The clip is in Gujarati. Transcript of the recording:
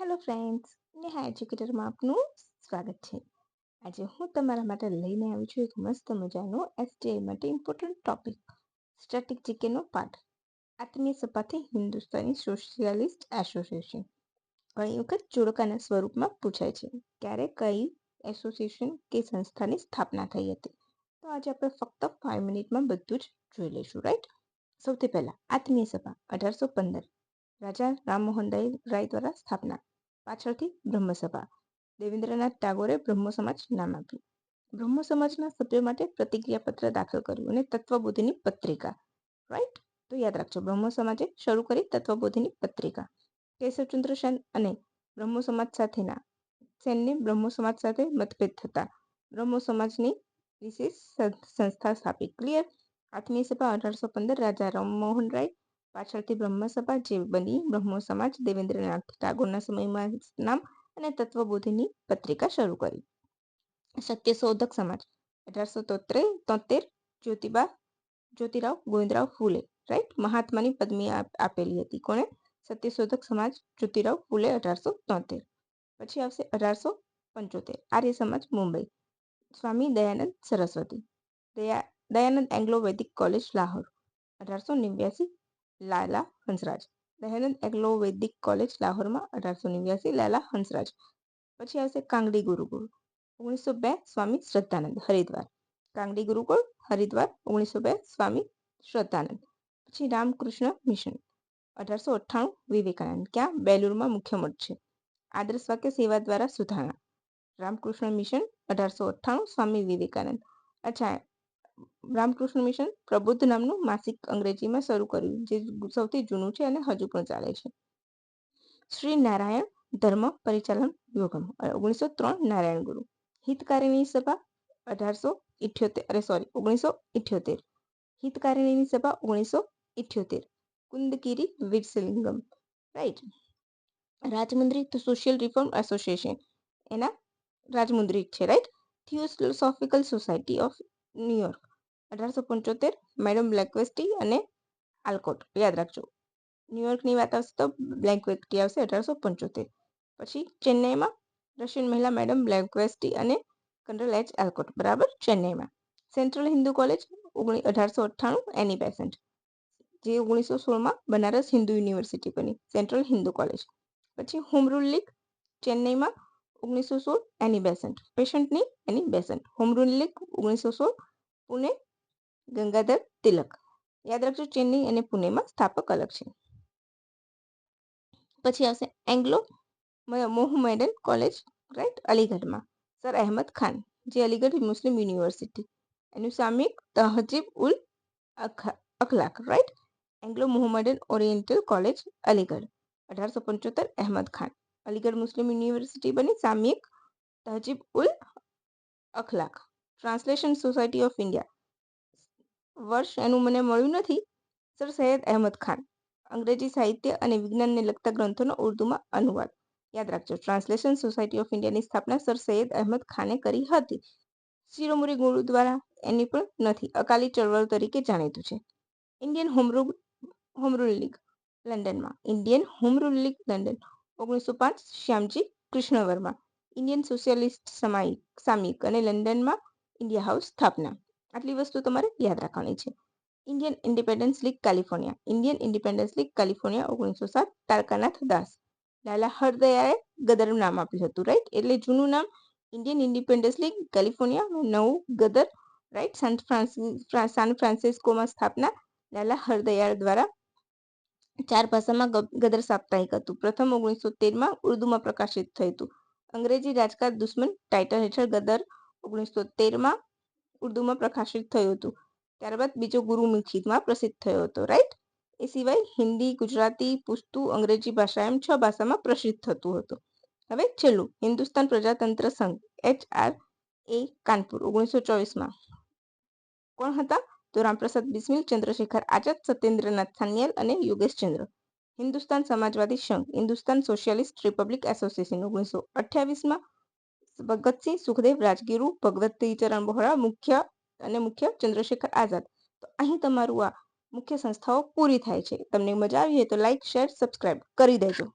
હેલો ફ્રેન્ડ્સ નેહા એજ્યુકેટરમાં આપનું સ્વાગત છે. આજે હું તમારા માટે લઈને આવી છું એક મસ્ત મજાનો એસટીઆઈ માટે ઇમ્પોર્ટન્ટ ટોપિક સ્ટેટિક જીકેનો પાઠ. આત્મીય સપાથી હિન્દુસ્તાની સોશિયાલિસ્ટ એસોસિએશન ઘણી વખત જોડકાના સ્વરૂપમાં પૂછાય છે, ક્યારે કઈ એસોસિએશન કે સંસ્થાની સ્થાપના થઈ હતી? તો આજે આપણે ફક્ત ફાઇવ મિનિટમાં બધું જ જોઈ લઈશું રાઈટ સૌથી પહેલાં આત્મીય સભા, અઢારસો પંદર. રાજા રામમોહન રાય દ્વારા સ્થાપના. પાછળથી બ્રહ્મસભા. દેવેન્દ્રનાથ ટાગોરે બ્રહ્મ સમાજ નામ આપ્યું. બ્રહ્મ સમાજના સભ્યો માટે પ્રતિક્રિયા પત્ર દાખલ કર્યું અને તત્વબોધિની પત્રિકા. રાઈટ તો યાદ રાખજો, બ્રહ્મ સમાજે શરૂ કરી તત્વબોધિની પત્રિકા. કેશવચંદ્ર સેન અને બ્રહ્મ સમાજ સાથેના સેનને બ્રહ્મ સમાજ સાથે મતભેદ થતા. બ્રહ્મ સમાજની વિશેષ સંસ્થા સ્થાપી ક્લિયર આત્મીય સભા અઢારસો પંદર રાજા રામમોહન રાય પાછળથી બ્રહ્મસભા જે બની, બ્રહ્મ સમાજ દેવેન્દ્રનાથ ટાગોરના સમયમાં નામ અને તત્વબોધિની પત્રિકા શરૂ કરી. સત્યશોધક સમાજ, અઢારસો તોતેર તોતેર, જ્યોતિબા, જ્યોતિરાવ ગોવિંદરાવ ફૂલે રાઈટ મહાત્માની પદવી આપેલી હતી. કોણે? સત્યશોધક સમાજ, જ્યોતિરાવ ફૂલે, અઢારસો તોતેર. પછી આવશે અઢારસો પંચોતેર. આર્ય સમાજ, મુંબઈ. સ્વામી Dayanand Saraswati. Daya, Dayanand Anglo Vedic college, Lahore. અઢારસો નેવ્યાસી લાલા હંસરાજ. દહેનંદ એગ્લો વૈદિક કોલેજ, લાહોરમાં અઢારસો નેવ્યાસી લાલા હંસરાજ. પછી આવશે કાંગડી ગુરુકુળ. ઓગણીસો બે સ્વામી શ્રદ્ધાનંદ, હરિદ્વાર. કાંગડી ગુરુકુળ, હરિદ્વાર, ઓગણીસો બે સ્વામી શ્રદ્ધાનંદ. પછી રામકૃષ્ણ મિશન. અઢારસો અઠ્ઠાણું વિવેકાનંદ, ક્યાં બેલુરમાં મુખ્ય મઠ છે? આદર્શ વાક્ય સેવા દ્વારા સુધારણા. રામકૃષ્ણ મિશન, અઢારસો અઠ્ઠાણું સ્વામી વિવેકાનંદ. અચ્છા રામકૃષ્ણ મિશન પ્રબુદ્ધ નામનું માસિક અંગ્રેજીમાં શરૂ કર્યું, જે સૌથી જૂનું છે અને હજુ પણ ચાલે છે. શ્રી નારાયણ ધર્મ પરિચાલન યોગમ ઓગણીસો ત્રણ નારાયણ ગુરુ. હિતકારીની સભા અઢારસો ઇઠ્યોતેર, અરે સોરી ઓગણીસો ઇઠ્યોતેર. હિતકારીની સભા ઓગણીસો ઇઠ્યોતેર. Kandukuri Veeresalingam right Rajahmundry social reform association, એના રાજમુંદ્રી છે right theosophical society of New York અઢારસો પંચોતેર, મેડમ બ્લેકવેસ્ટી અને આલ્કોટ. યાદ રાખજો. ન્યુયોર્કની વાત આવશે તો બ્લેકવેસ્ટી આવશે અઢારસો પંચોતેર. પછી ચેન્નઈમાં રશિયન મહિલા મેડમ બ્લેકવેસ્ટી અને કંડલ એચ આલ્કોટ. બરાબર? ચેન્નઈમાં. સેન્ટ્રલ હિન્દુ કોલેજ, ઓગણી, અઢારસો અઠ્ઠાણું, એની પેસન્ટ જે ઓગણીસો સોળમાં બનારસ હિન્દુ યુનિવર્સિટી બની. Central Hindu college. પછી હોમ રૂલ લીગ, ચેન્નઈમાં ઓગણીસો સોળ, Annie Besant પેશન્ટની Annie Besant home rule league, ઓગણીસો સોળ, પુણે ગંગાધર તિલક. યાદ રાખજો, ચેન્નઈ અને પુણેમાં સ્થાપક અલગ છે. પછી આવશે એંગ્લો મોહમેડન કોલેજ રાઈટ અલીગઢમાં. સર અહેમદ ખાન, જે અલીગઢ મુસ્લિમ યુનિવર્સિટી. એનું સામયિક Tahzeeb ul Akhlaq right Anglo Mohammedan oriental college, Aligarh. અઢારસો પંચોતેર અહેમદ ખાન. અલીગઢ મુસ્લિમ યુનિવર્સિટી બની સામયિક Tahzeeb ul Akhlaq. Translation society of India. વર્ષ એનું મને મળ્યું નથી. સર સૈયદ અહેમદ ખાન, અંગ્રેજી સાહિત્ય અને વિજ્ઞાનને લગતા ગ્રંથોનો ઉર્દુમાં અનુવાદ. યાદ રાખજો, ટ્રાન્સલેશન સોસાયટી ઓફ ઇન્ડિયાની સ્થાપના સર સૈયદ અહેમદ ખાને કરી હતી. શિરોમુરી ગુરુદ્વારા એની પણ નથી, અકાલી ચળવળ તરીકે જાણીતું છે. Indian home rule home rule league, લંડનમાં. Indian home rule league, London. ઓગણીસો પાંચ શ્યામજી કૃષ્ણ વર્મા ઇન્ડિયન સોશિયાલિસ્ટ સામાયિક સામયિક અને લંડનમાં ઇન્ડિયા હાઉસ સ્થાપના. આટલી વસ્તુ તમારે યાદ રાખવાની છે. Indian independence league California Indian independence league California ઓગણીસો સાત તારકાનાથ દાસ. લાલા હરદયાએ ગદર નામ આપ્યું હતું રાઈટ એટલે જૂનું નામ ઇન્ડિયન ઇન્ડિપેન્ડન્સ લીગ કેલિફોર્નિયા નવું Ghadar right San Francis San ફ્રાન્સિસ્કોમાં સ્થાપના લાલા હરદયાળ દ્વારા ચાર ભાષામાં ગદર સાપ્તાહિક હતું. પ્રથમ ઓગણીસો તેરમાં ઉર્દુમાં પ્રકાશિત થયું હતું. અંગ્રેજી રાજકાર દુશ્મન ટાઇટલ હેઠળ ગદર ઓગણીસો તેરમાં ઉર્દુમાં પ્રકાશિત થયું હતું. ત્યારબાદ બીજો ગુરુમુખીમાં પ્રસિદ્ધ થયો હતો રાઈટ એ સિવાય હિન્દી, ગુજરાતી, પુસ્તુ, અંગ્રેજી ભાષા એમ છ ભાષામાં પ્રસિદ્ધ થતું હતું. હવે છેલ્લું, હિન્દુસ્તાન પ્રજાતંત્ર સંઘ એચ આર એ કાનપુર ઓગણીસો ચોવીસમાં કોણ હતા? તો રામપ્રસાદ બિસ્મિલ, ચંદ્રશેખર આઝાદ, સત્યેન્દ્રનાથ સાન્યાલ અને યોગેશચંદ્ર હિન્દુસ્તાન સમાજવાદી સંઘ, હિન્દુસ્તાન સોશિયાલિસ્ટ રિપબ્લિક એસોસિએશન ઓગણીસો અઠ્યાવીસમાં ભગતસિંહ સુખદેવ, રાજગીરુ, ભગવતી ચરણ બોહરા મુખ્ય અને મુખ્ય ચંદ્રશેખર આઝાદ. તો અહીં તમારું આ મુખ્ય સંસ્થાઓ પૂરી થાય છે. તમને મજા આવી હોય તો લાઈક શેર સબસ્ક્રાઈબ કરી દેજો.